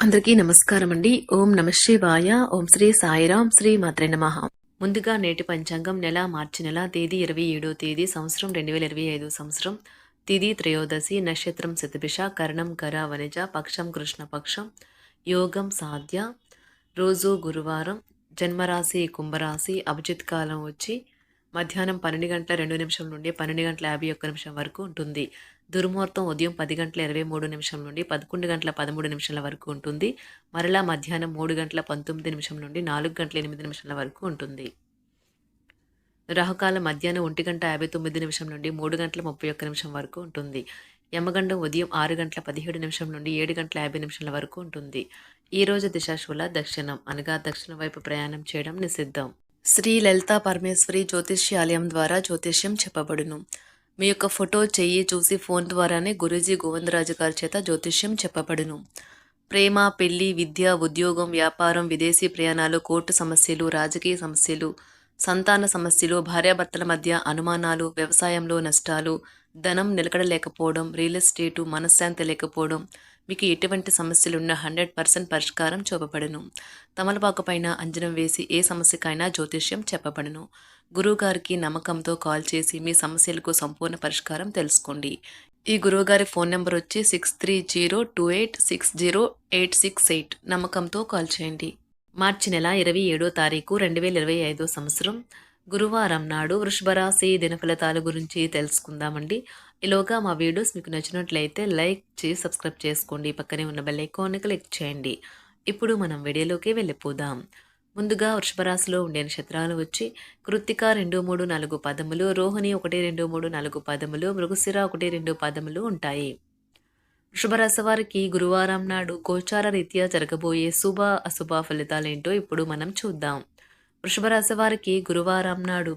అందరికీ నమస్కారం అండి ఓం నమ శివాయ. ఓం శ్రీ సాయిరాం శ్రీ మాత్రే నమః. ముందుగా నేటి పంచాంగం నెల మార్చి నెల తేదీ ఇరవై ఏడో తేదీ సంవత్సరం రెండు వేల ఇరవై ఐదు సంవత్సరం. తిథి త్రయోదశి నక్షత్రం శతభిష కరణం కర వనిజ పక్షం కృష్ణపక్షం యోగం సాధ్య. రోజు గురువారం జన్మరాశి కుంభరాశి అభిజిత్ కాలం వచ్చి మధ్యాహ్నం పన్నెండు గంటల రెండు నిమిషం నుండి పన్నెండు గంటల యాభై ఒక్క నిమిషం వరకు ఉంటుంది. దుర్ముహూర్తం ఉదయం పది గంటల ఇరవై మూడు నిమిషం నుండి పదకొండు గంటల పదమూడు నిమిషాల వరకు ఉంటుంది. మరలా మధ్యాహ్నం మూడు గంటల పంతొమ్మిది నిమిషం నుండి నాలుగు గంటల ఎనిమిది నిమిషాల వరకు ఉంటుంది. రాహుకాలం మధ్యాహ్నం ఒంటి గంట యాభై తొమ్మిది నిమిషం నుండి మూడు గంటల ముప్పై ఒక్క నిమిషం వరకు ఉంటుంది. యమగండం ఉదయం ఆరు గంటల పదిహేడు నిమిషం నుండి ఏడు గంటల యాభై నిమిషాల వరకు ఉంటుంది. ఈ రోజు దిశాశూల దక్షిణం అనగా దక్షిణం వైపు ప్రయాణం చేయడం నిషిద్ధం. శ్రీ లలితా పరమేశ్వరి జ్యోతిష్యాలయం ద్వారా జ్యోతిష్యం చెప్పబడును. మీ యొక్క ఫోటో చెయ్యి చూసి ఫోన్ ద్వారానే గురూజీ గోవిందరాజు గారి చేత జ్యోతిష్యం చెప్పబడును. ప్రేమ పెళ్ళి విద్య ఉద్యోగం వ్యాపారం విదేశీ ప్రయాణాలు కోర్టు సమస్యలు రాజకీయ సమస్యలు సంతాన సమస్యలు భార్యాభర్తల మధ్య అనుమానాలు వ్యవసాయంలో నష్టాలు ధనం నిలకడలేకపోవడం రియల్ ఎస్టేటు మనశ్శాంతి లేకపోవడం మీకు ఎటువంటి సమస్యలున్న హండ్రెడ్ పర్సెంట్ పరిష్కారం చూపబడును. తమలపాకు పైన అంజనం వేసి ఏ సమస్యకైనా జ్యోతిష్యం చెప్పబడును. గురువుగారికి నమ్మకంతో కాల్ చేసి మీ సమస్యలకు సంపూర్ణ పరిష్కారం తెలుసుకోండి. ఈ గురువుగారి ఫోన్ నెంబర్ వచ్చి six three zero two eight six zero eight six eight. నమ్మకంతో కాల్ చేయండి. మార్చి నెల ఇరవై ఏడో తారీఖు రెండు వేల ఇరవై ఐదో సంవత్సరం. గురువారం నాడు వృషభరాశి దినఫలితాల గురించి తెలుసుకుందామండి. ఈలోగా మా వీడియోస్ మీకు నచ్చినట్లయితే లైక్ చేసి సబ్స్క్రైబ్ చేసుకోండి. పక్కనే ఉన్న బెల్ ఐకాన్ని క్లిక్ చేయండి. ఇప్పుడు మనం వీడియోలోకి వెళ్ళిపోదాం. ముందుగా వృషభరాశిలో ఉండే నక్షత్రాలు వచ్చి కృత్తిక రెండు మూడు నాలుగు పదములు రోహిణి ఒకటి రెండు మూడు నాలుగు పదములు మృగశిర ఒకటి రెండు పదములు ఉంటాయి. వృషభరాశి వారికి గురువారం నాడు గోచార రీత్యా జరగబోయే శుభ అశుభ ఫలితాలేంటో ఇప్పుడు మనం చూద్దాం. వృషభరాశి వారికి గురువారం నాడు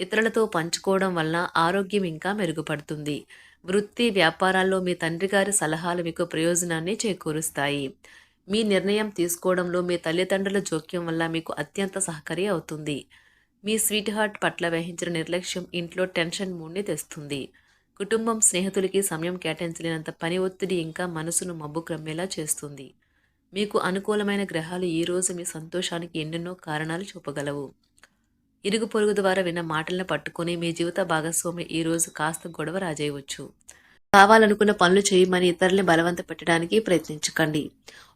ఇతరులతో పంచుకోవడం వలన ఆరోగ్యం ఇంకా మెరుగుపడుతుంది. వృత్తి వ్యాపారాల్లో మీ తండ్రి గారి సలహాలు మీకు ప్రయోజనాన్ని చేకూరుస్తాయి. మీ నిర్ణయం తీసుకోవడంలో మీ తల్లిదండ్రుల జోక్యం వల్ల మీకు అత్యంత సహకారి అవుతుంది. మీ స్వీట్ హార్ట్ పట్ల వహించిన నిర్లక్ష్యం ఇంట్లో టెన్షన్ మూడ్ని తెస్తుంది. కుటుంబం స్నేహితులకి సమయం కేటాయించలేనంత పని ఒత్తిడి ఇంకా మనసును మబ్బు క్రమ్మేలా చేస్తుంది. మీకు అనుకూలమైన గ్రహాలు ఈ రోజు మీ సంతోషానికి ఎన్నెన్నో కారణాలు చూపగలవు. ఇరుగు పొరుగు ద్వారా విన్న మాటలను పట్టుకొని మీ జీవిత భాగస్వామి ఈ రోజు కాస్త గొడవ రాజేయవచ్చు. కావాలనుకున్న పనులు చేయమని ఇతరుల్ని బలవంత పెట్టడానికి ప్రయత్నించకండి.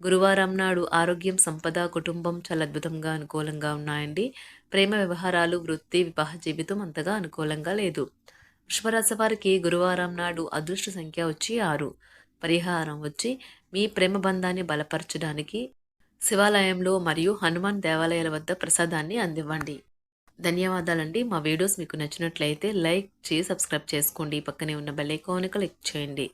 గురువారం నాడు ఆరోగ్యం సంపద కుటుంబం చాలా అద్భుతంగా అనుకూలంగా ఉన్నాయండి. ప్రేమ వ్యవహారాలు వృత్తి వివాహ జీవితం అంతగా అనుకూలంగా లేదు. వృషభరాశి వారికి గురువారం నాడు అదృష్ట సంఖ్య వచ్చి ఆరు. పరిహారం వచ్చి మీ ప్రేమ బంధాన్ని బలపరచడానికి శివాలయంలో మరియు హనుమాన్ దేవాలయాల వద్ద ప్రసాదాన్ని అందివ్వండి. ధన్యవాదాలండి. మా వీడియోస్ మీకు నచ్చినట్లయితే లైక్ చేసి సబ్స్క్రైబ్ చేసుకోండి. పక్కనే ఉన్న బెల్ ఐకాన్ క్లిక్ చేయండి.